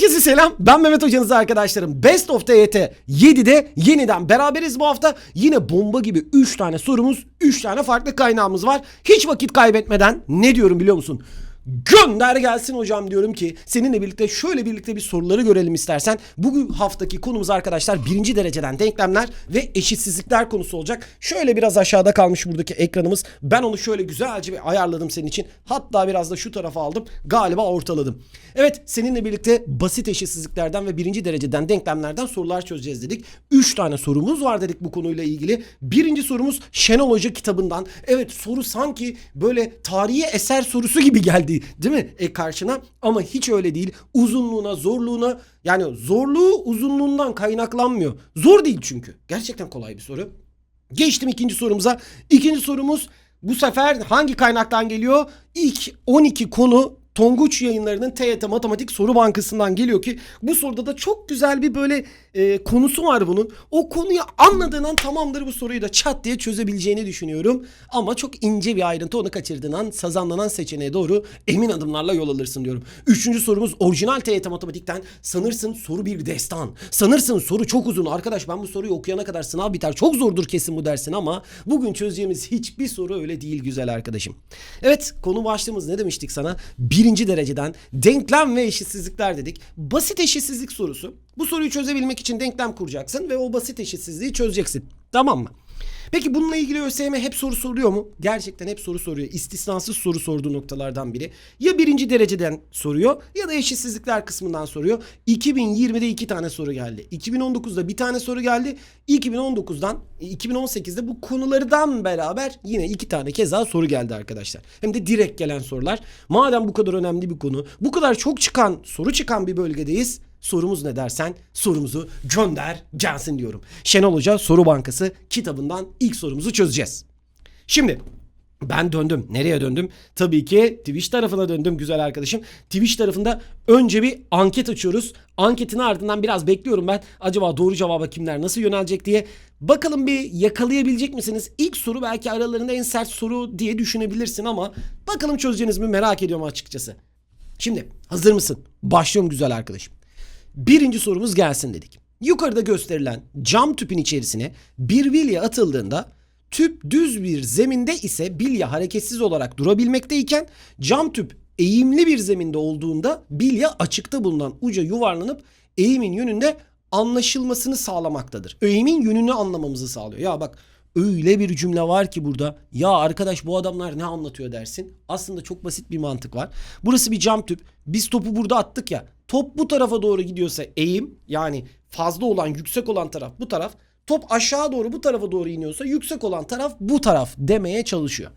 Herkese selam. Ben Mehmet Hocanız arkadaşlarım. Best of TYT 7'de yeniden beraberiz bu hafta. Yine bomba gibi 3 tane sorumuz, 3 tane farklı kaynağımız var. Hiç vakit kaybetmeden ne diyorum biliyor musun? Gönder gelsin hocam diyorum ki seninle birlikte şöyle birlikte bir soruları görelim istersen. Bugün haftaki konumuz arkadaşlar birinci dereceden denklemler ve eşitsizlikler konusu olacak. Şöyle biraz aşağıda kalmış buradaki ekranımız. Ben onu şöyle güzelce bir ayarladım senin için. Hatta biraz da şu tarafa aldım. Galiba ortaladım. Evet seninle birlikte basit eşitsizliklerden ve birinci dereceden denklemlerden sorular çözeceğiz dedik. Üç tane sorumuz var dedik bu konuyla ilgili. Birinci sorumuz Şenol Hoca kitabından. Evet soru sanki böyle tarihi eser sorusu gibi geldi değil mi e, karşına? Ama hiç öyle değil. Uzunluğuna, zorluğuna yani zorluğu uzunluğundan kaynaklanmıyor. Zor değil çünkü. Gerçekten kolay bir soru. Geçtim ikinci sorumuza. İkinci sorumuz bu sefer hangi kaynaktan geliyor? İlk 12 konu Tonguç yayınlarının TYT Matematik Soru Bankası'ndan geliyor ki bu soruda da çok güzel bir böyle e, konusu var bunun. O konuyu anladığın an tamamdır bu soruyu da çat diye çözebileceğini düşünüyorum. Ama çok ince bir ayrıntı onu kaçırdığın an sazanlanan seçeneğe doğru emin adımlarla yol alırsın diyorum. Üçüncü sorumuz orijinal TYT Matematik'ten sanırsın soru bir destan. Sanırsın soru çok uzun. Arkadaş ben bu soruyu okuyana kadar sınav biter. Çok zordur kesin bu dersin ama bugün çözeceğimiz hiçbir soru öyle değil güzel arkadaşım. Evet konu başlığımız ne demiştik sana? Birinci dereceden denklem ve eşitsizlikler dedik. Basit eşitsizlik sorusu. Bu soruyu çözebilmek için denklem kuracaksın ve o basit eşitsizliği çözeceksin. Tamam mı? Peki bununla ilgili ÖSYM hep soru soruyor mu? Gerçekten hep soru soruyor. İstisnasız soru sorduğu noktalardan biri. Ya birinci dereceden soruyor ya da eşitsizlikler kısmından soruyor. 2020'de iki tane soru geldi. 2019'da bir tane soru geldi. 2019'dan 2018'de bu konulardan beraber yine iki tane keza soru geldi arkadaşlar. Hem de direkt gelen sorular. Madem bu kadar önemli bir konu, bu kadar çok çıkan, soru çıkan bir bölgedeyiz. Sorumuz ne dersen sorumuzu gönder gelsin diyorum. Şenol Hoca Soru Bankası kitabından ilk sorumuzu çözeceğiz. Şimdi ben döndüm. Nereye döndüm? Tabii ki Twitch tarafına döndüm güzel arkadaşım. Twitch tarafında önce bir anket açıyoruz. Anketin ardından biraz bekliyorum ben. Acaba doğru cevaba kimler nasıl yönelecek diye. Bakalım bir yakalayabilecek misiniz? İlk soru belki aralarında en sert soru diye düşünebilirsin ama bakalım çözeceğiniz mi merak ediyorum açıkçası. Şimdi hazır mısın? Başlıyorum güzel arkadaşım. Birinci sorumuz gelsin dedik. Yukarıda gösterilen cam tüpün içerisine bir bilye atıldığında tüp düz bir zeminde ise bilye hareketsiz olarak durabilmekteyken cam tüp eğimli bir zeminde olduğunda bilye açıkta bulunan uca yuvarlanıp eğimin yönünde anlaşılmasını sağlamaktadır. Eğimin yönünü anlamamızı sağlıyor. Ya bak öyle bir cümle var ki burada. Ya arkadaş bu adamlar ne anlatıyor dersin. Aslında çok basit bir mantık var. Burası bir cam tüp. Biz topu burada attık ya. Top bu tarafa doğru gidiyorsa eğim yani fazla olan yüksek olan taraf bu taraf. Top aşağı doğru bu tarafa doğru iniyorsa yüksek olan taraf bu taraf demeye çalışıyor.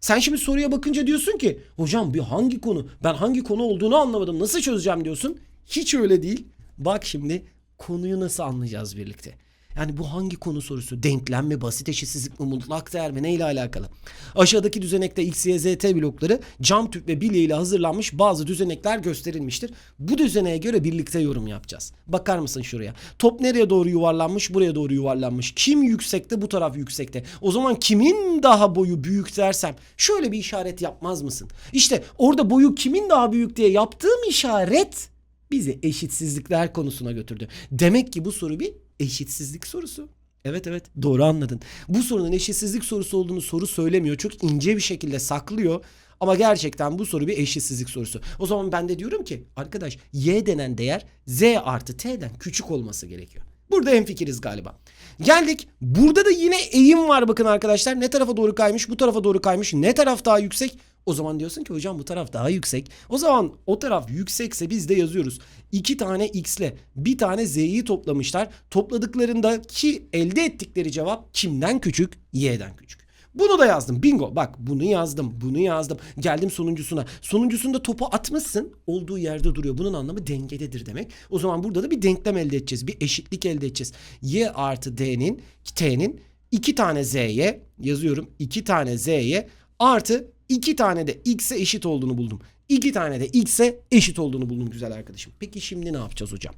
Sen şimdi soruya bakınca diyorsun ki hocam bir hangi konu ben hangi konu olduğunu anlamadım nasıl çözeceğim diyorsun. Hiç öyle değil. Bak şimdi konuyu nasıl anlayacağız birlikte. Yani bu hangi konu sorusu? Denklem mi, basit eşitsizlik mi, mutlak değer mi, neyle alakalı? Aşağıdaki düzenekte X, Y, Z, T blokları cam tüp ve bilye ile hazırlanmış bazı düzenekler gösterilmiştir. Bu düzeneğe göre birlikte yorum yapacağız. Bakar mısın şuraya? Top nereye doğru yuvarlanmış? Buraya doğru yuvarlanmış. Kim yüksekte? Bu taraf yüksekte. O zaman kimin daha boyu büyük dersem şöyle bir işaret yapmaz mısın? İşte orada boyu kimin daha büyük diye yaptığım işaret bizi eşitsizlikler konusuna götürdü. Demek ki bu soru bir eşitsizlik sorusu. Evet evet doğru anladın. Bu sorunun eşitsizlik sorusu olduğunu soru söylemiyor. Çok ince bir şekilde saklıyor. Ama gerçekten bu soru bir eşitsizlik sorusu. O zaman ben de diyorum ki arkadaş y denen değer z artı t'den küçük olması gerekiyor. Burada hemfikiriz galiba. Geldik. Burada da yine eğim var bakın arkadaşlar. Ne tarafa doğru kaymış? Bu tarafa doğru kaymış. Ne taraf daha yüksek? O zaman diyorsun ki hocam bu taraf daha yüksek. O zaman o taraf yüksekse biz de yazıyoruz. İki tane x ile bir tane z'yi toplamışlar. Topladıklarında ki elde ettikleri cevap kimden küçük? Y'den küçük. Bunu da yazdım. Bingo. Bak bunu yazdım. Bunu yazdım. Geldim sonuncusuna. Sonuncusunda topu atmışsın. Olduğu yerde duruyor. Bunun anlamı dengededir demek. O zaman burada da bir denklem elde edeceğiz. Bir eşitlik elde edeceğiz. Y artı D'nin T'nin iki tane Z'ye yazıyorum. iki tane Z'ye artı iki tane de X'e eşit olduğunu buldum. İki tane de X'e eşit olduğunu buldum güzel arkadaşım. Peki şimdi ne yapacağız hocam?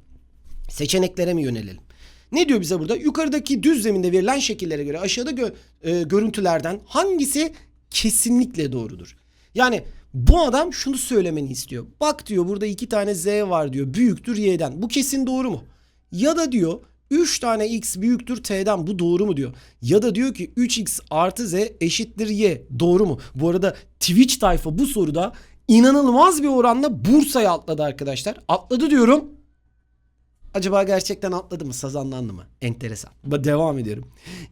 Seçeneklere mi yönelelim? Ne diyor bize burada? Yukarıdaki düz zeminde verilen şekillere göre aşağıda gö- e, görüntülerden hangisi kesinlikle doğrudur? Yani Bu adam şunu söylemeni istiyor. Bak diyor burada iki tane z var diyor. Büyüktür y'den. Bu kesin doğru mu? Ya da diyor 3 tane x büyüktür t'den bu doğru mu diyor. Ya da diyor ki 3x artı z eşittir y doğru mu? Bu arada Twitch tayfa bu soruda inanılmaz bir oranla Bursa'ya atladı arkadaşlar. Atladı diyorum. Acaba gerçekten atladı mı? Sazanlandı mı? Enteresan. Devam ediyorum.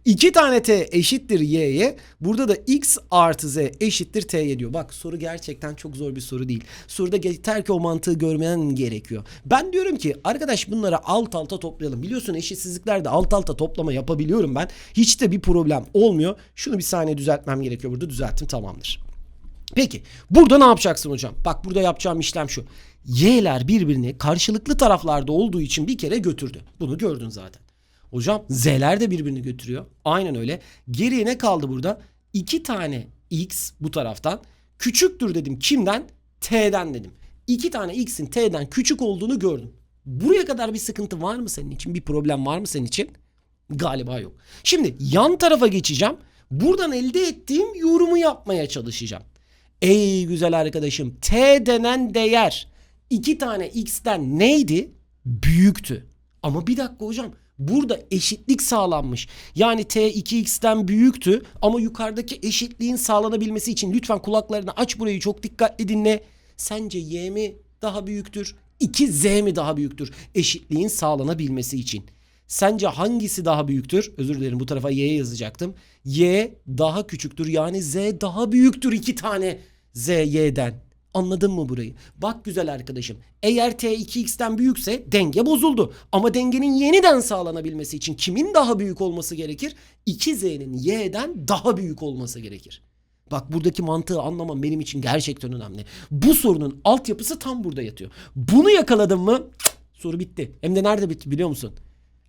2 tane t eşittir y'ye. Burada da x artı z eşittir t'ye diyor. Bak soru gerçekten çok zor bir soru değil. Soruda yeter ki o mantığı görmen gerekiyor. Ben diyorum ki arkadaş bunları alt alta toplayalım. Biliyorsun eşitsizliklerde alt alta toplama yapabiliyorum ben. Hiç de bir problem olmuyor. Şunu bir saniye düzeltmem gerekiyor. Burada düzelttim tamamdır. Peki burada ne yapacaksın hocam? Bak burada yapacağım işlem şu. Y'ler birbirini karşılıklı taraflarda olduğu için bir kere götürdü. Bunu gördün zaten. Hocam Z'ler de birbirini götürüyor. Aynen öyle. Geriye ne kaldı burada? İki tane X bu taraftan. Küçüktür dedim. Kimden? T'den dedim. İki tane X'in T'den küçük olduğunu gördüm. Buraya kadar bir sıkıntı var mı senin için? Bir problem var mı senin için? Galiba yok. Şimdi yan tarafa geçeceğim. Buradan elde ettiğim yorumu yapmaya çalışacağım. Ey güzel arkadaşım t denen değer iki tane x'ten neydi? Büyüktü. Ama bir dakika hocam burada eşitlik sağlanmış. Yani t 2x'ten büyüktü ama yukarıdaki eşitliğin sağlanabilmesi için lütfen kulaklarını aç burayı çok dikkatli dinle. Sence y mi daha büyüktür? 2z mi daha büyüktür? Eşitliğin sağlanabilmesi için. Sence hangisi daha büyüktür? Özür dilerim bu tarafa y yazacaktım. Y daha küçüktür yani z daha büyüktür iki tane z y'den. Anladın mı burayı? Bak güzel arkadaşım. Eğer t 2x'ten büyükse denge bozuldu. Ama dengenin yeniden sağlanabilmesi için kimin daha büyük olması gerekir? 2z'nin y'den daha büyük olması gerekir. Bak buradaki mantığı anlamam benim için gerçekten önemli. Bu sorunun altyapısı tam burada yatıyor. Bunu yakaladın mı? Soru bitti. Hem de nerede bitti biliyor musun?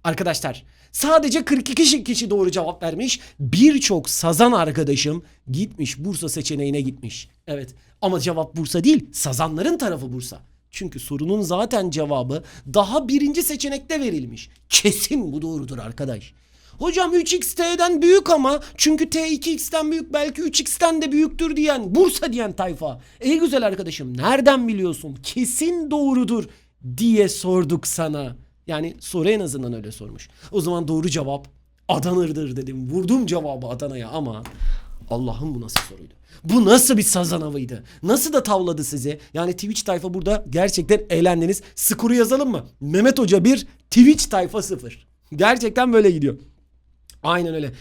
Arkadaşlar sadece 42 kişi doğru cevap vermiş. Birçok sazan arkadaşım gitmiş Bursa seçeneğine gitmiş. Evet ama cevap Bursa değil sazanların tarafı Bursa. Çünkü sorunun zaten cevabı daha birinci seçenekte verilmiş. Kesin bu doğrudur arkadaş. Hocam 3x'ten büyük ama çünkü t 2x'ten büyük belki 3x'ten de büyüktür diyen Bursa diyen tayfa. Ey güzel arkadaşım nereden biliyorsun? Kesin doğrudur diye sorduk sana. Yani soru en azından öyle sormuş. O zaman doğru cevap Adana'dır dedim. Vurdum cevabı Adana'ya ama Allah'ım bu nasıl soruydu? Bu nasıl bir sazan avıydı? Nasıl da tavladı sizi? Yani Twitch tayfa burada gerçekten eğlendiniz. Skoru yazalım mı? Mehmet Hoca 1, Twitch tayfa 0. Gerçekten böyle gidiyor. Aynen öyle.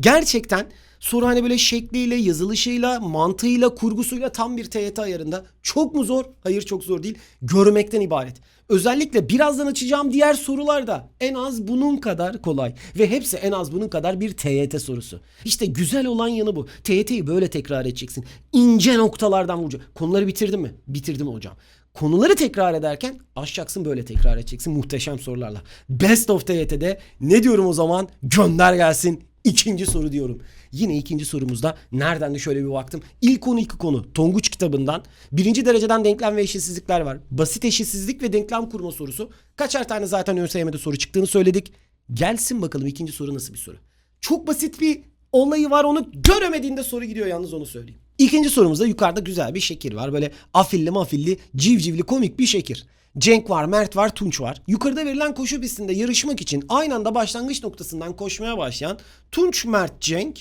Gerçekten soru hani böyle şekliyle, yazılışıyla, mantığıyla, kurgusuyla tam bir TYT ayarında. Çok mu zor? Hayır çok zor değil. Görmekten ibaret. Özellikle birazdan açacağım diğer sorular da en az bunun kadar kolay. Ve hepsi en az bunun kadar bir TYT sorusu. İşte güzel olan yanı bu. TYT'yi böyle tekrar edeceksin. İnce noktalardan vuracaksın. Konuları bitirdin mi? Bitirdim hocam. Konuları tekrar ederken aşacaksın böyle tekrar edeceksin muhteşem sorularla. Best of TYT'de ne diyorum o zaman? Gönder gelsin. İkinci soru diyorum. Yine ikinci sorumuzda nereden de şöyle bir baktım. İlk konu iki konu. Tonguç kitabından. Birinci dereceden denklem ve eşitsizlikler var. Basit eşitsizlik ve denklem kurma sorusu. Kaçar tane zaten ÖSYM'de soru çıktığını söyledik. Gelsin bakalım ikinci soru nasıl bir soru. Çok basit bir olayı var onu göremediğinde soru gidiyor yalnız onu söyleyeyim. İkinci sorumuzda yukarıda güzel bir şekil var. Böyle afilli mafilli civcivli komik bir şekil. Cenk var, Mert var, Tunç var. Yukarıda verilen koşu pistinde yarışmak için aynı anda başlangıç noktasından koşmaya başlayan Tunç, Mert, Cenk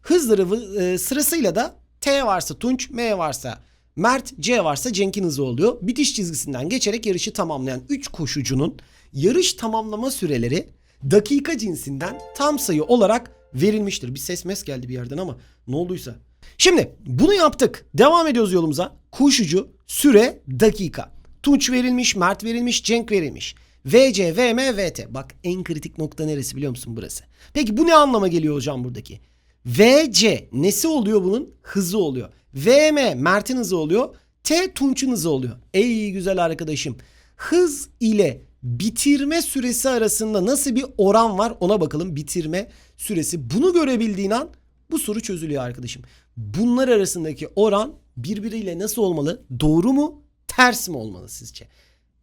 hızları e, sırasıyla da T varsa Tunç, M varsa Mert, C varsa Cenk'in hızı oluyor. Bitiş çizgisinden geçerek yarışı tamamlayan 3 koşucunun yarış tamamlama süreleri dakika cinsinden tam sayı olarak verilmiştir. Bir ses mes geldi bir yerden ama ne olduysa. Şimdi bunu yaptık. Devam ediyoruz yolumuza. Koşucu, süre, dakika. Tunç verilmiş, Mert verilmiş, Cenk verilmiş. VC, VM, VT. Bak en kritik nokta neresi biliyor musun burası? Peki bu ne anlama geliyor hocam buradaki? VC nesi oluyor bunun? Hızı oluyor. VM Mert'in hızı oluyor. T Tunç'un hızı oluyor. Ey güzel arkadaşım. Hız ile bitirme süresi arasında nasıl bir oran var ona bakalım. Bitirme süresi. Bunu görebildiğin an bu soru çözülüyor arkadaşım. Bunlar arasındaki oran birbiriyle nasıl olmalı? Doğru mu? Ters mi olmalı sizce?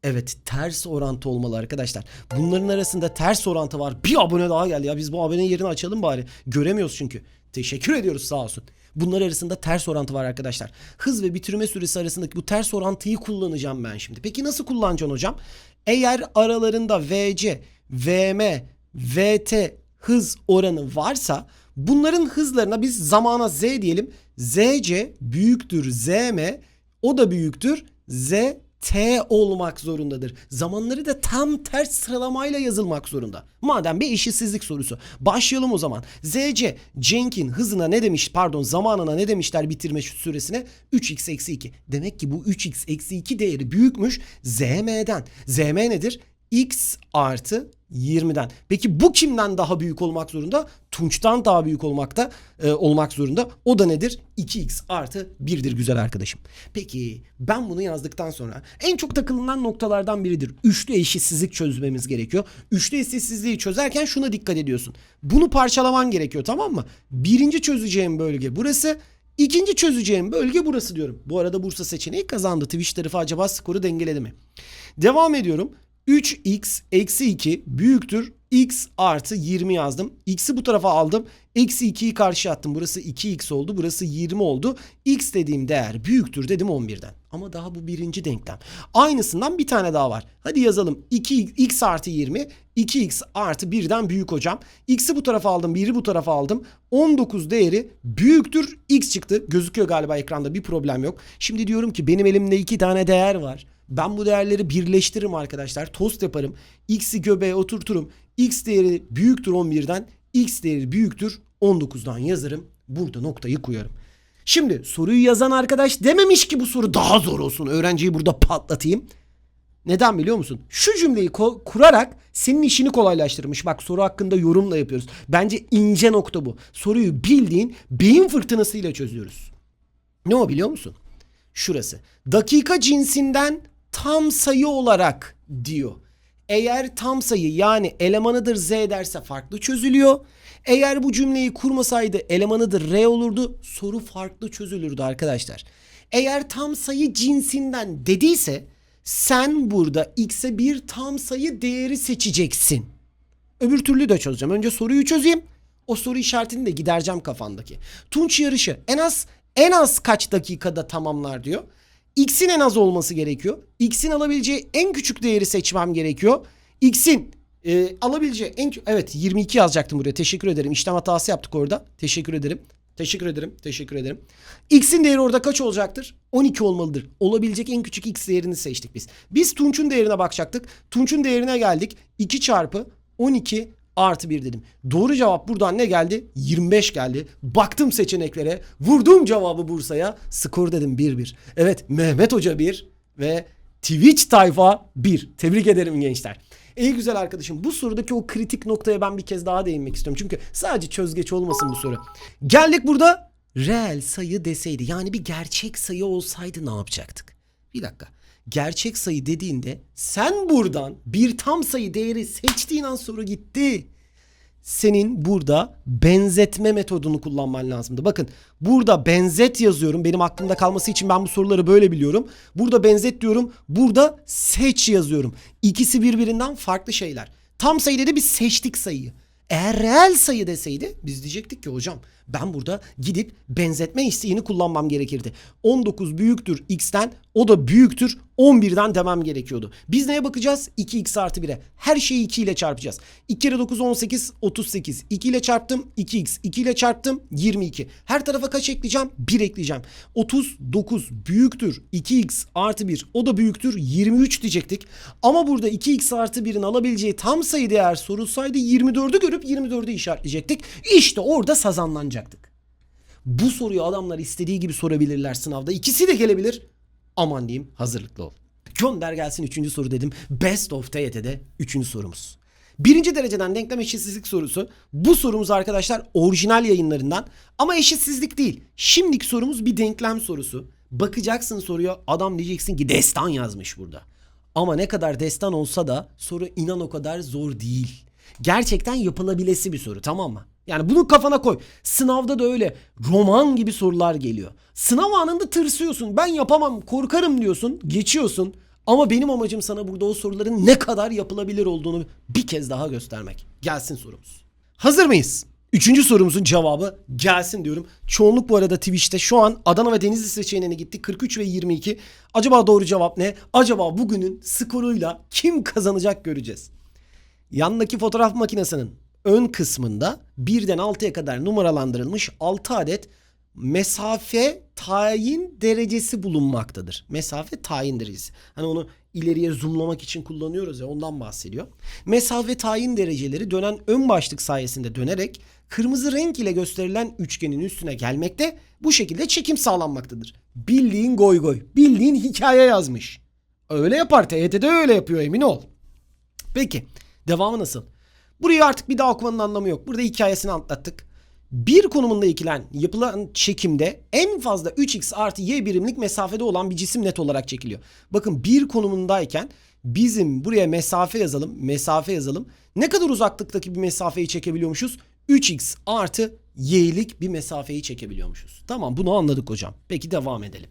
Evet ters orantı olmalı arkadaşlar. Bunların arasında ters orantı var. Bir abone daha geldi ya. Biz bu abone yerini açalım bari. Göremiyoruz çünkü. Teşekkür ediyoruz sağ olsun. Bunlar arasında ters orantı var arkadaşlar. Hız ve bitirme süresi arasındaki bu ters orantıyı kullanacağım ben şimdi. Peki nasıl kullanacaksın hocam? Eğer aralarında VC, VM, VT hız oranı varsa bunların hızlarına biz zamana Z diyelim. ZC büyüktür ZM o da büyüktür ZT olmak zorundadır. Zamanları da tam ters sıralamayla yazılmak zorunda. Madem bir eşitsizlik sorusu. Başlayalım o zaman. ZC Cenk'in hızına ne demiş pardon zamanına ne demişler bitirme süresine? 3x eksi 2. Demek ki bu 3x eksi 2 değeri büyükmüş ZM'den. ZM nedir? X artı 20'den. Peki bu kimden daha büyük olmak zorunda? Tunç'tan daha büyük olmakta e, olmak zorunda. O da nedir? 2x artı 1'dir güzel arkadaşım. Peki ben bunu yazdıktan sonra en çok takılınan noktalardan biridir. Üçlü eşitsizlik çözmemiz gerekiyor. Üçlü eşitsizliği çözerken şuna dikkat ediyorsun. Bunu parçalaman gerekiyor tamam mı? Birinci çözeceğim bölge burası. İkinci çözeceğim bölge burası diyorum. Bu arada Bursa seçeneği kazandı. Twitch tarafı acaba skoru dengeledi mi? Devam ediyorum. 3x eksi 2 büyüktür x artı 20 yazdım. X'i bu tarafa aldım. Eksi 2'yi karşı attım. Burası 2x oldu. Burası 20 oldu. X dediğim değer büyüktür dedim 11'den. Ama daha bu birinci denklem. Aynısından bir tane daha var. Hadi yazalım. 2 x artı 20 2x artı 1'den büyük hocam. X'i bu tarafa aldım. 1'i bu tarafa aldım. 19 değeri büyüktür x çıktı. Gözüküyor galiba ekranda bir problem yok. Şimdi diyorum ki benim elimde iki tane değer var. Ben bu değerleri birleştiririm arkadaşlar. Tost yaparım. X'i göbeğe oturturum. X değeri büyüktür 11'den. X değeri büyüktür 19'dan yazarım. Burada noktayı koyarım. Şimdi soruyu yazan arkadaş dememiş ki bu soru daha zor olsun. Öğrenciyi burada patlatayım. Neden biliyor musun? Şu cümleyi kurarak senin işini kolaylaştırmış. Bak soru hakkında yorumla yapıyoruz. Bence ince nokta bu. Soruyu bildiğin beyin fırtınasıyla çözüyoruz. Ne o biliyor musun? Şurası. Dakika cinsinden tam sayı olarak diyor. Eğer tam sayı yani elemanıdır z derse farklı çözülüyor. Eğer bu cümleyi kurmasaydı elemanıdır r olurdu. Soru farklı çözülürdü arkadaşlar. Eğer tam sayı cinsinden dediyse sen burada x'e bir tam sayı değeri seçeceksin. Öbür türlü de çözeceğim. Önce soruyu çözeyim. O soru işaretini de gidereceğim kafandaki. Tunç yarışı en az en az kaç dakikada tamamlar diyor. X'in en az olması gerekiyor. X'in alabileceği en küçük değeri seçmem gerekiyor. X'in e, alabileceği en evet 22 yazacaktım buraya. Teşekkür ederim. İşlem hatası yaptık orada. Teşekkür ederim. Teşekkür ederim. Teşekkür ederim. X'in değeri orada kaç olacaktır? 12 olmalıdır. Olabilecek en küçük X değerini seçtik biz. Biz Tunç'un değerine bakacaktık. Tunç'un değerine geldik. 2 çarpı 12 artı 1 dedim. Doğru cevap buradan ne geldi? 25 geldi. Baktım seçeneklere. Vurdum cevabı Bursa'ya. Skor dedim 1-1. Evet Mehmet Hoca 1 ve Twitch tayfa 1. Tebrik ederim gençler. İyi güzel arkadaşım bu sorudaki o kritik noktaya ben bir kez daha değinmek istiyorum. Çünkü sadece çözgeç olmasın bu soru. Geldik burada reel sayı deseydi yani bir gerçek sayı olsaydı ne yapacaktık? Bir dakika. Gerçek sayı dediğinde sen buradan bir tam sayı değeri seçtiğin an soru gitti senin burada benzetme metodunu kullanman lazımdı. Bakın burada benzet yazıyorum. Benim aklımda kalması için ben bu soruları böyle biliyorum. Burada benzet diyorum. Burada seç yazıyorum. İkisi birbirinden farklı şeyler. Tam sayı dedi biz seçtik sayıyı. Eğer reel sayı deseydi biz diyecektik ki hocam ben burada gidip benzetme isteğini kullanmam gerekirdi. 19 büyüktür x'ten o da büyüktür 11'den demem gerekiyordu. Biz neye bakacağız? 2x artı 1'e. Her şeyi 2 ile çarpacağız. 2 kere 9 18 38. 2 ile çarptım 2x. 2 ile çarptım 22. Her tarafa kaç ekleyeceğim? 1 ekleyeceğim. 39 büyüktür 2x artı 1 o da büyüktür 23 diyecektik. Ama burada 2x artı 1'in alabileceği tam sayı değer sorulsaydı 24'ü görüp 24'ü işaretleyecektik. İşte orada sazanlanacaktık. Bu soruyu adamlar istediği gibi sorabilirler sınavda. İkisi de gelebilir. Aman diyeyim hazırlıklı ol. Gönder gelsin üçüncü soru dedim. Best of TYT'de üçüncü sorumuz. Birinci dereceden denklem eşitsizlik sorusu. Bu sorumuz arkadaşlar orijinal yayınlarından ama eşitsizlik değil. Şimdiki sorumuz bir denklem sorusu. Bakacaksın soruya adam diyeceksin ki destan yazmış burada. Ama ne kadar destan olsa da soru inan o kadar zor değil. Gerçekten yapılabilesi bir soru tamam mı? Yani bunu kafana koy. Sınavda da öyle roman gibi sorular geliyor. Sınav anında tırsıyorsun. Ben yapamam, korkarım diyorsun. Geçiyorsun. Ama benim amacım sana burada o soruların ne kadar yapılabilir olduğunu bir kez daha göstermek. Gelsin sorumuz. Hazır mıyız? Üçüncü sorumuzun cevabı gelsin diyorum. Çoğunluk bu arada Twitch'te şu an Adana ve Denizli seçeneğine gitti. 43 ve 22. Acaba doğru cevap ne? Acaba bugünün skoruyla kim kazanacak göreceğiz. Yandaki fotoğraf makinesinin ön kısmında birden 6'ya kadar numaralandırılmış 6 adet mesafe tayin derecesi bulunmaktadır. Mesafe tayin derecesi. Hani onu ileriye zoomlamak için kullanıyoruz ya ondan bahsediyor. Mesafe tayin dereceleri dönen ön başlık sayesinde dönerek kırmızı renk ile gösterilen üçgenin üstüne gelmekte bu şekilde çekim sağlanmaktadır. Bildiğin goy goy. Bildiğin hikaye yazmış. Öyle yapar TYT'de öyle yapıyor emin ol. Peki devamı nasıl? Burayı artık bir daha okumanın anlamı yok. Burada hikayesini anlattık. Bir konumunda ekilen yapılan çekimde en fazla 3x artı y birimlik mesafede olan bir cisim net olarak çekiliyor. Bakın bir konumundayken bizim buraya mesafe yazalım, mesafe yazalım. Ne kadar uzaklıktaki bir mesafeyi çekebiliyormuşuz? 3x artı y'lik bir mesafeyi çekebiliyormuşuz. Tamam bunu anladık hocam. Peki devam edelim.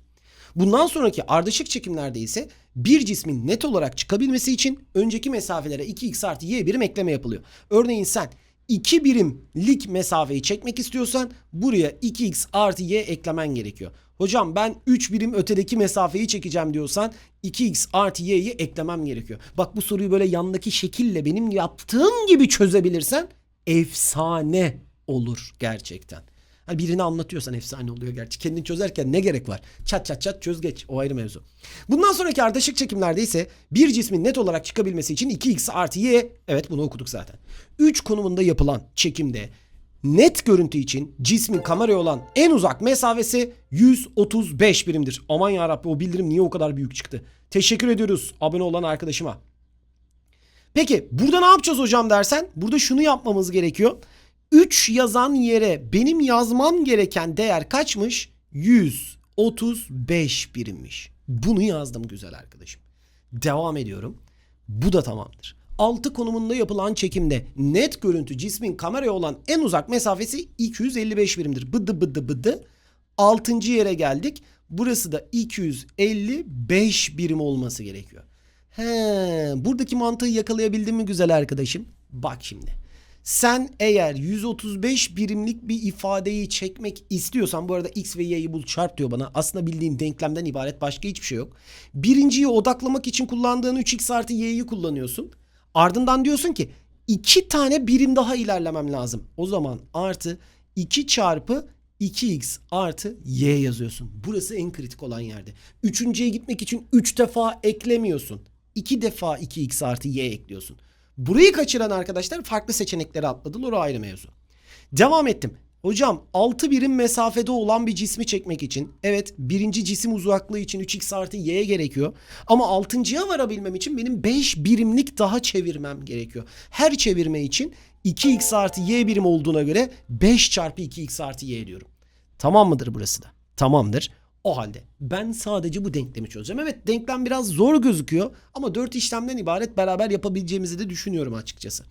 Bundan sonraki ardışık çekimlerde ise bir cismin net olarak çıkabilmesi için önceki mesafelere 2x artı y birim ekleme yapılıyor. Örneğin sen 2 birimlik mesafeyi çekmek istiyorsan buraya 2x artı y eklemen gerekiyor. Hocam ben 3 birim ötedeki mesafeyi çekeceğim diyorsan 2x artı y'yi eklemem gerekiyor. Bak bu soruyu böyle yandaki şekille benim yaptığım gibi çözebilirsen efsane olur gerçekten. Hani birini anlatıyorsan efsane oluyor gerçi. Kendini çözerken ne gerek var? Çat çat çat çöz geç. O ayrı mevzu. Bundan sonraki ardışık çekimlerde ise bir cismin net olarak çıkabilmesi için 2x artı y evet bunu okuduk zaten. 3 konumunda yapılan çekimde net görüntü için cismin kameraya olan en uzak mesafesi 135 birimdir. Aman yarabbi o bildirim niye o kadar büyük çıktı? Teşekkür ediyoruz abone olan arkadaşıma. Peki burada ne yapacağız hocam dersen burada şunu yapmamız gerekiyor. 3 yazan yere benim yazmam gereken değer kaçmış? 135 birimmiş. Bunu yazdım güzel arkadaşım. Devam ediyorum. Bu da tamamdır. 6 konumunda yapılan çekimde net görüntü cismin kameraya olan en uzak mesafesi 255 birimdir. Bıdı bıdı bıdı. 6. yere geldik. Burası da 255 birim olması gerekiyor. He, buradaki mantığı yakalayabildin mi güzel arkadaşım? Bak şimdi. Sen eğer 135 birimlik bir ifadeyi çekmek istiyorsan bu arada x ve y'yi bul çarp diyor bana. Aslında bildiğin denklemden ibaret başka hiçbir şey yok. Birinciyi odaklamak için kullandığın 3x artı y'yi kullanıyorsun. Ardından diyorsun ki iki tane birim daha ilerlemem lazım. O zaman artı 2 çarpı 2x artı y yazıyorsun. Burası en kritik olan yerde. Üçüncüye gitmek için 3 defa eklemiyorsun. 2 defa 2x artı y ekliyorsun. Burayı kaçıran arkadaşlar farklı seçenekleri atladılar o ayrı mevzu. Devam ettim. Hocam 6 birim mesafede olan bir cismi çekmek için evet birinci cisim uzaklığı için 3x artı y gerekiyor. Ama 6.ya varabilmem için benim 5 birimlik daha çevirmem gerekiyor. Her çevirme için 2x artı y birim olduğuna göre 5 çarpı 2x artı y diyorum. Tamam mıdır burası da? Tamamdır. O halde ben sadece bu denklemi çözeceğim. Evet denklem biraz zor gözüküyor ama 4 işlemden ibaret beraber yapabileceğimizi de düşünüyorum açıkçası.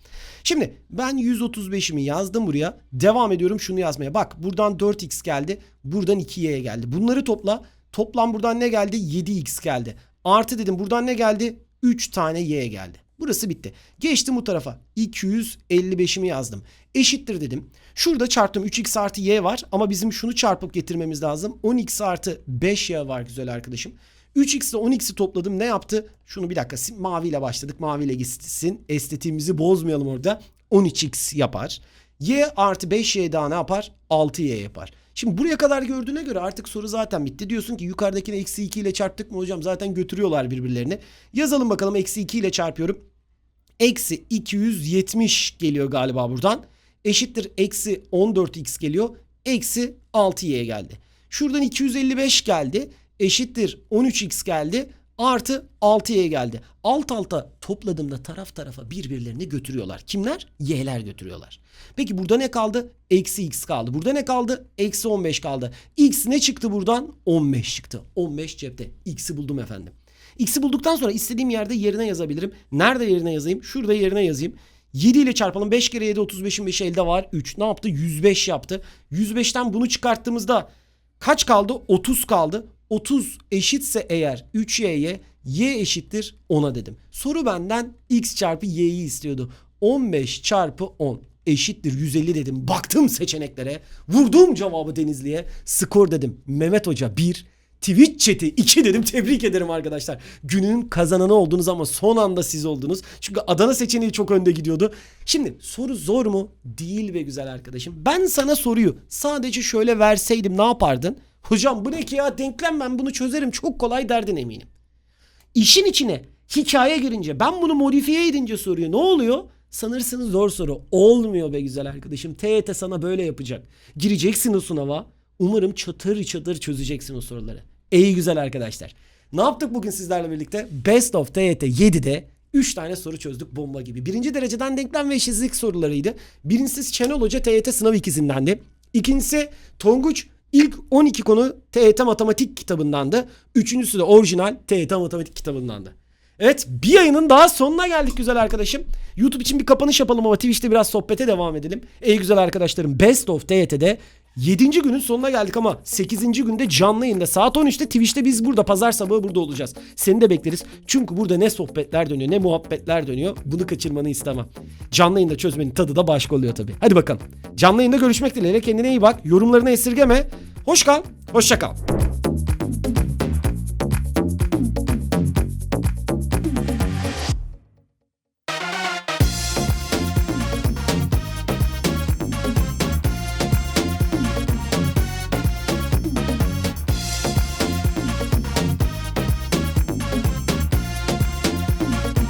Şimdi ben 135'imi yazdım buraya. Devam ediyorum şunu yazmaya. Bak buradan 4x geldi. Buradan 2y geldi. Bunları topla. Toplam buradan ne geldi? 7x geldi. Artı dedim buradan ne geldi? 3 tane y geldi. Burası bitti. Geçtim bu tarafa. 255'imi yazdım. Eşittir dedim. Şurada çarptım 3x artı y var ama bizim şunu çarpıp getirmemiz lazım. 10x artı 5y var güzel arkadaşım. 3x ile 10x'i topladım ne yaptı? Şunu bir dakika maviyle başladık. Maviyle gitsin. Estetiğimizi bozmayalım orada. 13x yapar. Y artı 5y daha ne yapar? 6y yapar. Şimdi buraya kadar gördüğüne göre artık soru zaten bitti. Diyorsun ki yukarıdakini eksi 2 ile çarptık mı hocam? Zaten götürüyorlar birbirlerini. Yazalım bakalım eksi 2 ile çarpıyorum. Eksi 270 geliyor galiba buradan. Eşittir eksi 14x geliyor. Eksi 6y geldi. Şuradan 255 geldi. Eşittir 13x geldi. Artı 6y geldi. Alt alta topladığımda taraf tarafa birbirlerini götürüyorlar. Kimler? Y'ler götürüyorlar. Peki burada ne kaldı? Eksi x kaldı. Burada ne kaldı? Eksi 15 kaldı. X ne çıktı buradan? 15 çıktı. 15 cepte. X'i buldum efendim. X'i bulduktan sonra istediğim yerde yerine yazabilirim. Nerede yerine yazayım? Şurada yerine yazayım. 7 ile çarpalım. 5 kere 7 35'in 5'i elde var. 3. Ne yaptı? 105 yaptı. 105'ten bunu çıkarttığımızda kaç kaldı? 30 kaldı. 30 eşitse eğer 3y'ye y eşittir 10'a dedim. Soru benden x çarpı y'yi istiyordu. 15 çarpı 10 eşittir 150 dedim. Baktım seçeneklere. Vurdum cevabı Denizli'ye. Skor dedim. Mehmet Hoca 1. Twitch chat'i 2 dedim. Tebrik ederim arkadaşlar. Günün kazananı oldunuz ama son anda siz oldunuz. Çünkü Adana seçeneği çok önde gidiyordu. Şimdi soru zor mu? Değil be güzel arkadaşım. Ben sana soruyu sadece şöyle verseydim ne yapardın? Hocam bu ne ki ya denklem ben bunu çözerim çok kolay derdin eminim. İşin içine hikaye girince ben bunu modifiye edince soruyor ne oluyor? Sanırsınız zor soru. Olmuyor be güzel arkadaşım. TYT sana böyle yapacak. Gireceksin o sınava. Umarım çatır çatır çözeceksin o soruları. Ey güzel arkadaşlar. Ne yaptık bugün sizlerle birlikte? Best of TYT 7'de 3 tane soru çözdük bomba gibi. Birinci dereceden denklem ve eşitsizlik sorularıydı. Birincisi Şenol Hoca TYT sınav ikizindendi. İkincisi Tonguç ilk 12 konu TYT matematik kitabındandı. Üçüncüsü de orijinal TYT matematik kitabındandı. Evet bir yayının daha sonuna geldik güzel arkadaşım. YouTube için bir kapanış yapalım ama Twitch'te biraz sohbete devam edelim. Ey güzel arkadaşlarım Best of TYT'de 7. günün sonuna geldik ama 8. günde canlı yayında saat 13'te Twitch'te biz burada pazar sabahı burada olacağız. Seni de bekleriz. Çünkü burada ne sohbetler dönüyor ne muhabbetler dönüyor. Bunu kaçırmanı istemem. Canlı yayında çözmenin tadı da başka oluyor tabii. Hadi bakalım. Canlı yayında görüşmek dileğiyle kendine iyi bak. Yorumlarını esirgeme. Hoş kal. Hoşça kal.